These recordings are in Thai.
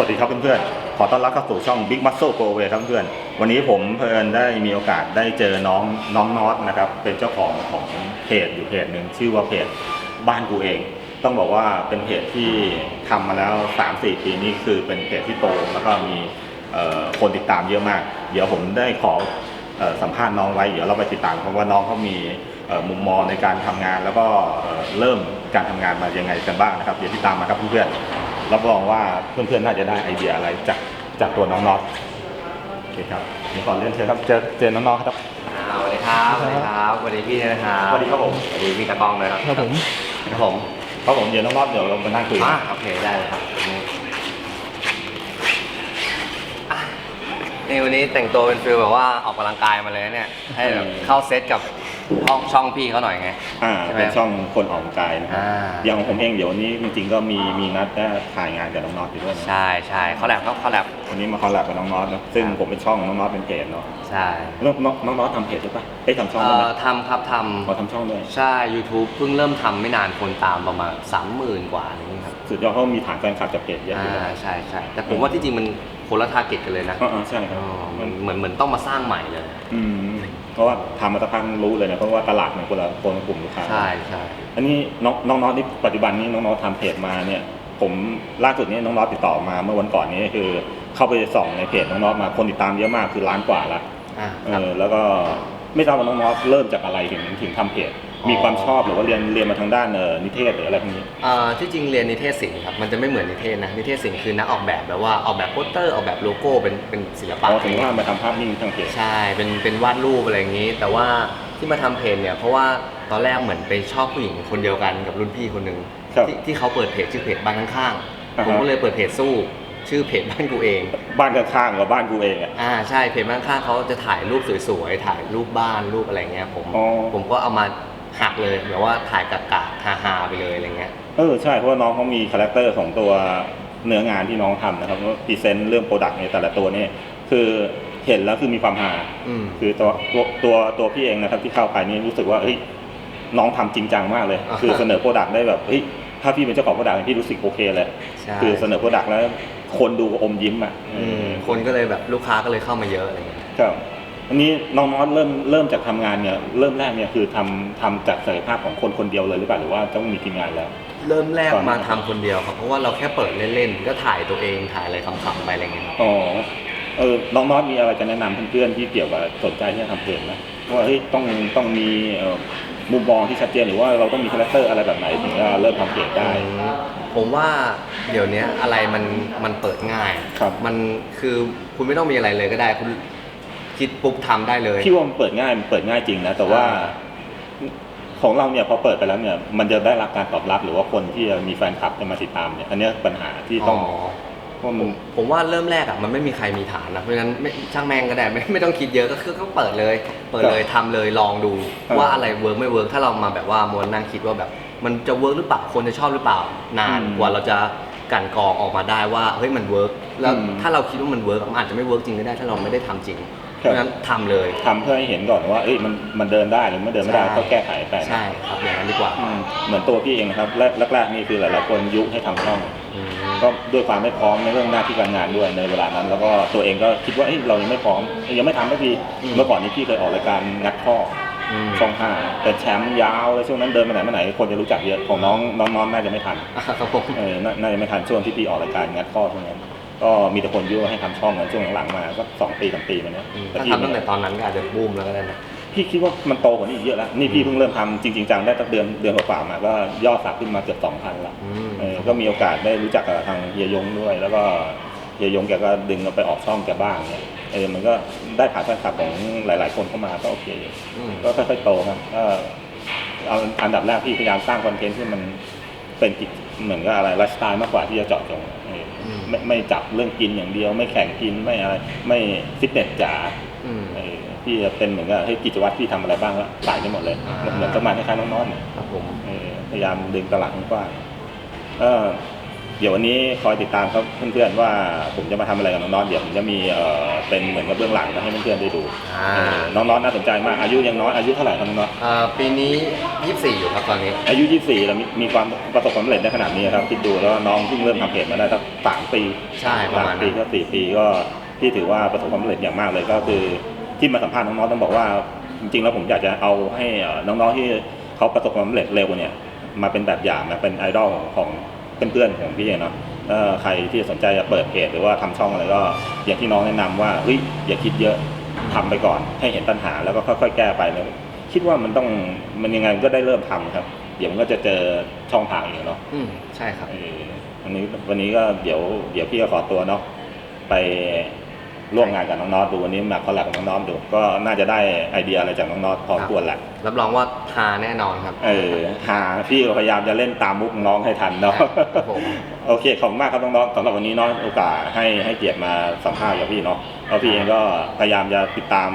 สวัสดีครับเพื่อนๆ ขอต้อนรับเข้าสู่ช่อง Big Muscle Pro Way ครับเพื่อนๆ วันนี้ผมเพลินได้มีโอกาสได้เจอน้องน้องน็อตนะครับ เป็นเจ้าของของเพจอยู่เพจหนึ่งชื่อว่าเพจบ้านกูเอง ต้องบอกว่าเป็นเพจที่ทำมาแล้ว 3-4 ปีนี่คือเป็นเพจที่โตแล้วก็มีคนติดตามเยอะมาก เดี๋ยวผมได้ขอออสัมภาษณ์น้องไว้ เดี๋ยวเราไปติดตามเพราะว่าน้องเขามีมุมมองในการทำงาน แล้วก็เเริ่มการทำงานมายังไงกันบ้างนะครับ เดี๋ยวติดตามมาครับเพื่อนๆ รับรองว่าเพื่อนๆน่าจะได้ไอเดียอะไรจากจากตัวน้องน็อตโอเคครับเดี๋ยวก่อนเล่นเชิญครับเจอเจอน้องน็อตครับอ่าสวัสดีครับ สวัสดีครับ สวัสดีพี่ด้วยนะครับ สวัสดีครับผมสวัสดีพี่ตะกล้องด้วยครับ ครับผมครับผมครับผมเดี๋ยวน้องน็อตเดี๋ยวเรามานั่งคุยอ่าโอเคได้เลยครับอะนี่วันนี้แต่งตัวเป็นฟิลแบบว่าออกกำลังกายมาเลยนะเนี่ย ให้แบบเข้าเซตกับ ช่องช่องพี่เขาหน่อยไง อ่าใช่ไหมเป็นช่องคนออกกำลังกายนะครับอ่า อย่างของผมเองเดี๋ยววันนี้จริงๆก็มีมีนัดได้ถ่ายงานกับน้องน็อตอยู่ด้วยนะใช่ใช่เขาแลบครับเขาแลบ วันนี้มาคอลแลบกับน้องน็อตนะซึ่งผมเป็นช่องน้องน็อตเป็นเพจเนาะใช่น้องน้องน้องน็อตทำเพจด้วยปะเอ้ยทำช่องเอ่ด้วยไหมอทำครับทขอทำช่องด้วยำใช่ YouTube เพิ่งเริ่มทำไม่นานคนตามประมาณสามหมื่นกว่าอะไรอย่างนี้ครับสุดยอดเขามีฐานแฟนคลับจากเพจเยอะอยู่อ่านะใช่ใช่แต่ผมว่าที่จริงมันคนละทาร์เก็ตกันเลยนะอ๋อๆใช่ครับอ๋อมันเหมือนเหมือนต้องมาสร้างใหม่เลย อืม เพราะว่าทำมาสักพักรู้เลยนะเพราะว่าตลาดมันคนละคนละกลุ่มลูกค้าใช่ใช่อันนี้น้องน้องน็อตนี่ปัจจุบันนี้น้องน็อตทำเพจมาเนี่ย ผมล่าสุดนี้น้องน็อตติดต่อมาเมื่อวันก่อนนี้คือ เข้าไปส่องในเพจน้องน็อตมาคนติดตามเยอะมากคือล้านกว่าละอ่าเอครับอแล้วก็ไม่ทราบว่าน้องน็อตเริ่มจากอะไรถึงถึงทำเพจอ๋อ มีความชอบหรือว่าเรียนเรียนมาทางด้านเออนิเทศหรืออะไรพวกนี้ เอ่อที่จริงเรียนนิเทศศิลป์ครับมันจะไม่เหมือนนิเทศนะนิเทศศิลป์คือนักออกแบบแบบว่าออกแบบโปสเตอร์ออกแบบโลโก้เป็นเป็นศิลอ๋ปะอถึงว่ามาทำภาพนิ่งทางเพจ ใช่เป็นเป็นวาดรูปอะไรอย่างนี้ แต่ว่าที่มาทำเพจเนี่ย เพราะว่าตอนแรกเหมือนไปชอบผู้หญิงคนเดียวกันกับรุ่นพี่คนหนึ่งครับที่ที่เขาเปิดเพจชื่อเพจบ้านข้างอ่าๆฮะ ผมก็เลยเปิดเพจสู้ชื่อเพจบ้านกูเอง บ้านข้างๆกับบ้านกูเองอะ อ่าใช่เพจบ้านข้างเขาจะถ่ายรูปสวยๆถ่ายรูปบ้านรูปอะไรเงี้ยผมอ๋อ ผมก็เอามา หักเลยแบบว่าถ่ายกากาฮาๆไปเลยอะไรเงี้ยเออใช่เพราะว่าน้องเขามีคาแรคเตอร์ของตัวเนื้องานที่น้องทำนะครับพรีเซนต์เรื่องโปรดักต์ในแต่ละตัวเนี่ยคือเห็นแล้วคือมีความฮาอืม คือตัวตัวตัวตัวพี่เองนะครับที่เข้าไปนี่รู้สึกว่าเฮ้ยน้องทำจริงจังมากเลย อ่าคือเสนอโปรดักต์ได้แบบเฮ้ยถ้าพี่เป็นเจ้าของโปรดักต์พี่รู้สึกโอเคเลย ใช่คือเสนอโปรดักต์แล้วคนดูอมยิ้มอะอืมคนก็เลยแบบลูกค้าก็เลยเข้ามาเยอะอะไรเงี้ย ครับ อันนี้น้องน็อตเริ่มเริ่มจากทำงานเนี่ยเริ่มแรกเนี่ยคือทำทำจากศักยภาพของคนคนเดียวเลยหรือเปล่าหรือว่าต้องมีทีมงานแล้ว เริ่มแรกตอนนั้นมาทำคนเดียวครับ เพราะว่าเราแค่เปิดเล่นๆ ก็ถ่ายตัวเองถ่ายอะไรขำๆไปอะไรเงี้ยครับอ๋อเออน้องน็อตมีอะไรจะแนะนำเพื่อนๆที่เกี่ยวกับสนใจที่จะทำเพจไหมว่าเฮ้ยต้องต้องมีเอ่อมุมมองที่ชัดเจนหรือว่าเราต้องมีคาแรคเตอร์อะไรแบบไหนถึงจะเริ่มทำเพจได้ ผมว่าเดี๋ยวนี้อะไรมันมันเปิดง่ายครับ มันคือคุณไม่ต้องมีอะไรเลยก็ได้ คุณ คิดปุ๊บทำได้เลย พี่ว่ามันเปิดง่ายมันเปิดง่ายจริงนะแต่ว่าของเราเนี่ยพอเปิดไปแล้วเนี่ยมันจะได้รับการตอบรับหรือว่าคนที่จะมีแฟนคลับจะมาติดตามเนี่ยอันเนี้ยปัญหาที่ต้องว่ามันผมว่าเริ่มแรกอะมันไม่มีใครมีฐานนะเพราะฉะนั้นไม่ช่างแม่งก็ได้ไม่ไม่ต้องคิดเยอะก็คือก็เปิดเลย เปิดเลยทำเลยลองดูครับว่าอะไรเวิร์กไม่เวิร์กถ้าเรามาแบบว่ามัวนั่งคิดว่าแบบ มันจะเวิร์กหรือเปล่าคนจะชอบหรือเปล่านานอืมกว่าเราจะกลันกรองออกมาได้ว่าเฮ้ยมันเวิร์กแล้วอืมถ้าเราคิดว่ามันเวิร์กมันอาจจะไม่เวิร์กจริงก็ได้ถ้าเราไม่ได้ทำจริง เพครับราะฉะนั้นทำเลยทำเพื่อให้เห็นก่อนว่าเอ้ยมันมันเดินได้หรือไม่เดินไม่ได้ใช่ก็แก้ไขไปนะใช่ครับอย่างนั้นดีกว่าอืมเหมือนตัวพี่เองนะครับแรกแรกๆนี่คือหลายๆคนยุให้ทำช่องอืมก็ด้วยความไม่พร้อมในเรื่องหน้าที่การงานด้วยในเวลานั้น แล้วก็ตัวเองก็คิดว่าเอ้ยเรายังไม่พร้อมยังไม่ทำสักทีเมื่อก่อนนี้พี่เคยออกรายการงัดข้ออืมช่องห้าเป็นแชมป์ยาวเลยช่วงนั้นเดินไปไหนมาไหนคนจะรู้จักเยอะของน้องน้องน้องน่าจะไม่ทันอะครับผมเออน่าน่าจะไม่ทันช่วงที่พี่ออกรายการงัดข้อช่วงนั้น ก็มีแต่คนยุ่ให้ทำช่องกันช่วงหลังๆมาก็สองปีสามปีมาเนี้ยอืมแต่ถ้าพี่ทำตั้งแต่ตอนนั้นก็อาจจะบูมแล้วก็ได้นะพี่คิดว่ามันโตกว่านี้อีกเยอะแล้วนี่พี่เพิ่งเริ่มทำจริงๆจังได้ตั้งเดือนเดือนกว่าๆมาก็ยอดสับขึ้นมาเกือบสองพันละอืมเออก็มีโอกาสได้รู้จักกับทางเฮียยงด้วย แล้วก็เฮียยงแกก็ดึงเราไปออกช่องแกบ้างเนี่ยเออมันก็ได้ผ่านแฟนคลับของหลาย ๆ คนเข้ามาก็โอเคอืมก็ค่อยๆโตครับก็เอาอันดับแรกพี่พยายามสร้างคอนเทนต์ที่มันเป็นกิจ เหมือนกับอะไรไลฟ์สไตล์มากกว่าที่จะเจาะจงเอออม ไม่ไม่จับเรื่องกินอย่างเดียว ไม่แข่งกินไม่อะไรไม่ฟิตเนสจ๋าอืม เออพี่จะเป็นเหมือนกับให้ยกิจวัตรพี่ทำอะไรบ้างก็ใส่ได้หมดเลยอ่า เหมือนประมาณคล้ายๆน้องๆเนี่ย ครับผม เออพยายามดึงตลาดกว้างๆเออ เดี๋ยววันนี้คอยติดตามครับเพื่อนๆว่าผมจะมาทำอะไรกับน้องๆเดี๋ยวผมจะมีเอ่อเป็นเหมือนกับเบื้องหลังมาให้เพื่อนๆได้ดูอ่า เออน้องๆน่าสนใจมากอายุยังน้อยอายุเท่าไหร่ครับน้องเอ่อปีนี้ 24 อยู่ครับตอนนี้ๆอายุ 24 แล้วมีมีความประสบความสำเร็จในขนาดนี้ครับคิดดูแล้วน้องเพิ่งเริ่มทำเพจมาได้สักสามปีใช่ประมาณสปีนั้นก็สี่ปีก็ที่ถือว่าประสบความสำเร็จอย่างมากเลยก็คือที่มาสัมภาษณ์น้องๆต้องบอกว่าจริงๆแล้วผมอยากจะเอาให้เอ่อน้องๆที่เขาประสบความสำเร็จเร็วเนี่ยมาเป็นแบบอย่างมาเป็นไอดอลของของ เพื่อนๆของพี่เองเนาะเอ่อใครที่สนใจจะเปิดเพจหรือว่าทำช่องอะไรก็ อย่างที่น้องแนะนำว่าเฮ้ยอย่าคิดเยอะทำไปก่อน ให้เห็นปัญหาแล้วก็ค่อย ๆ แก้ไปแล้วคิดว่ามันต้องมันยังไงมันก็ได้เริ่มทำครับ เดี๋ยวมันก็จะเจอช่องทางเองเนาะอืมใช่ครับเออวันนี้วันนี้ก็เดี๋ยวเดี๋ยวพี่ก็ขอตัวเนาะไป ร่วมงานกับน้องน็อตดูวันนี้มาคอลแลบกับน้องน็อตดูก็น่าจะได้ไอเดียอะไรจากน้องน็อตพอควรแหละรับรองว่าทาแน่นอนครับ เออหาพี่ก็พยายามจะเล่นตามมุกน้องให้ทันเนาะครับผมโอเคขอบคุณมากครับน้องๆสำหรับวันนี้เนาะโอกาสให้ให้เกียรติมาสัมภาษณ์กับพี่เนาะแล้วพี่เองก็พยายามจะติดตาม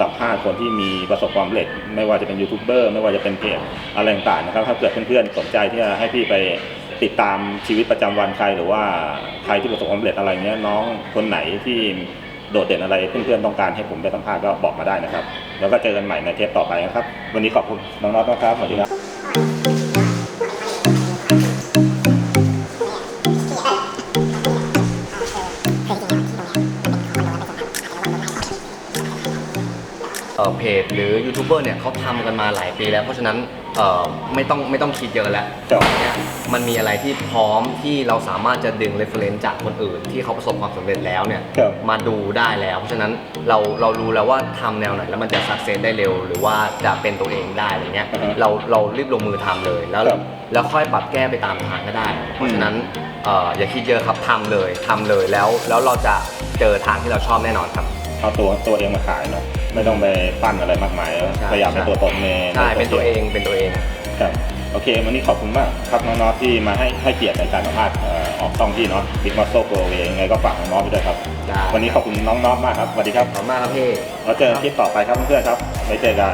สัมภาษณ์คนที่มีประสบความสำเร็จ ไม่ว่าจะเป็นยูทูบเบอร์ไม่ว่าจะเป็นเพจอะไรต่างๆนะครับถ้าเกิดเพื่อนๆสนใจที่จะให้พี่ไปติดตามชีวิตประจำวันใครหรือว่าใครที่ประสบความสำเร็จอะไรเงี้ยน้องคนไหนที่ โดดเด่นอะไรเพื่อนๆต้องการให้ผมไปสัมภาษณ์ก็บอกมาได้นะครับ แล้วก็เจอกันใหม่ในเทปต่อไปนะครับ วันนี้ขอบคุณน้องน็อตมากครับสวัสดีครับเอ่อเพจหรือยูทูบเบอร์เนี่ยเขาทำกันมาหลายปีแล้วเพราะฉะนั้น เอ่อไม่ต้องไม่ต้องคิดเยอะแล้วครับ เนี่ยมันมีอะไรที่พร้อมที่เราสามารถจะดึง reference จากคนอื่น ที่เขาประสบความสำเร็จแล้วเนี่ยครับ มาดูได้แล้ว เพราะฉะนั้นเราเรารู้แล้วว่าทำแนวไหนแล้วมันจะสักเซสได้เร็ว หรือว่าจะเป็นตัวเองได้อะไรเงี้ยอือฮะเราเรารีบลงมือทำเลยแล้ว ครับ แล้วค่อยปรับแก้ไปตามทางก็ได้ เพราะฉะนั้นเอ่ออย่าคิดเยอะครับทำเลยทำเลยแล้วแล้วเราจะเจอทางที่เราชอบแน่นอนครับ เอาตัวตัวเองมาขายเนาะ ไม่ต้องไปปั้นอะไรมากมายแล้วใช่ พยายามเป็นตัวตนในใช่ใเป็นตัวเองเป็นตัวเอง ครับโอเค วันนี้ขอบคุณมากครับน้องน็อตที่มาให้ให้เกียรติในการสัมภาษณ์เอ่อออกช่องพี่เนาะบิ๊กมัสโซโกเองไงก็ฝากน้องน็อตไปด้วยครับ ได้ วันนี้ขอบคุณน้องน็อตมากครับสวัสดีครับขอบคุณมากครับพี่ เราเจอกันคลิปต่อไปครับเพื่อนๆครับไว้เจอกัน